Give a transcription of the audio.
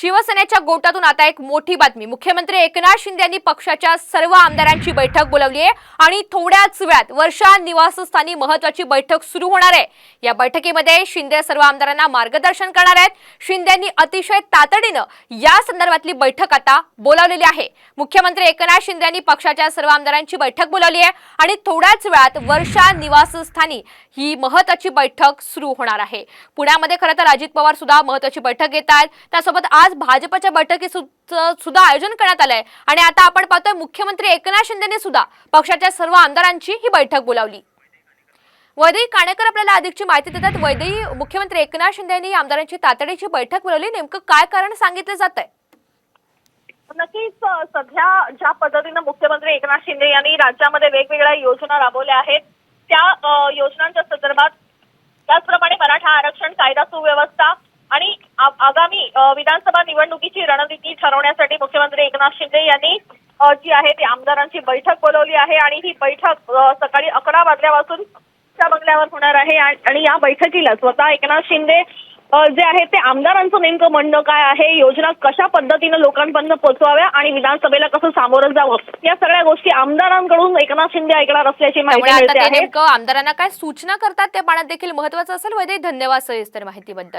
शिवसेनेच्या गोटातून आता एक मोठी बातमी. मुख्यमंत्री एकनाथ शिंदे यांनी पक्षाच्या सर्व आमदारांची बैठक बोलावली आहे आणि थोड्याच वेळात वर्षा निवासस्थानी महत्वाची बैठक सुरू होणार आहे. या बैठकीमध्ये शिंदे सर्व आमदारांना मार्गदर्शन करणार आहेत. शिंदे यांनी अतिशय तातडीनं या संदर्भातली बैठक आता बोलावलेली आहे. मुख्यमंत्री एकनाथ शिंदे यांनी पक्षाच्या सर्व आमदारांची बैठक बोलावली आहे आणि थोड्याच वेळात वर्षा निवासस्थानी ही महत्वाची बैठक सुरू होणार आहे. पुण्यामध्ये खरं तर अजित पवार सुद्धा महत्वाची बैठक घेत आहेत. त्यासोबत आज भाजपच्या बैठकी सुद्धा आयोजन करण्यात आलंय. आणि आता आपण पाहतोय मुख्यमंत्री एकनाथ शिंदेने सुद्धा पक्षाच्या सर्व आमदारांची ही बैठक बोलावली. वैदेही काणेकर आपल्याला अधिकची माहिती देतात. वैदेही मुख्यमंत्री एकनाथ शिंदे यांनी आमदारांची तातडीची बैठक बोलावली. नेमकं काय कारण सांगितलं जात आहे नक्कीच सध्या ज्या पद्धतीनं मुख्यमंत्री एकनाथ शिंदे यांनी राज्यामध्ये वेगवेगळ्या योजना राबवल्या आहेत त्या योजनांच्या संदर्भात त्याचप्रमाणे मराठा आरक्षण कायदा सुव्यवस्था आणि आगामी विधानसभा निवडणुकीची रणनीती ठरवण्यासाठी मुख्यमंत्री एकनाथ शिंदे यांनी जी आहे ती आमदारांची बैठक बोलवली आहे आणि ही बैठक सकाळी अकरा वाजल्यापासून बंगल्यावर होणार आहे आणि या बैठकीला स्वतः एकनाथ शिंदे जे आहे ते आमदारांचं नेमकं म्हणणं काय आहे योजना कशा पद्धतीनं लोकांपर्यंत पोहोचवाव्या आणि विधानसभेला कसं सामोरं जावं या सगळ्या गोष्टी आमदारांकडून एकनाथ शिंदे ऐकणार असल्याची माहिती आमदारांना काय सूचना करतात ते पाहण्यात देखील महत्वाचं असेल. वैदेही धन्यवाद सविस्तर माहितीबद्दल.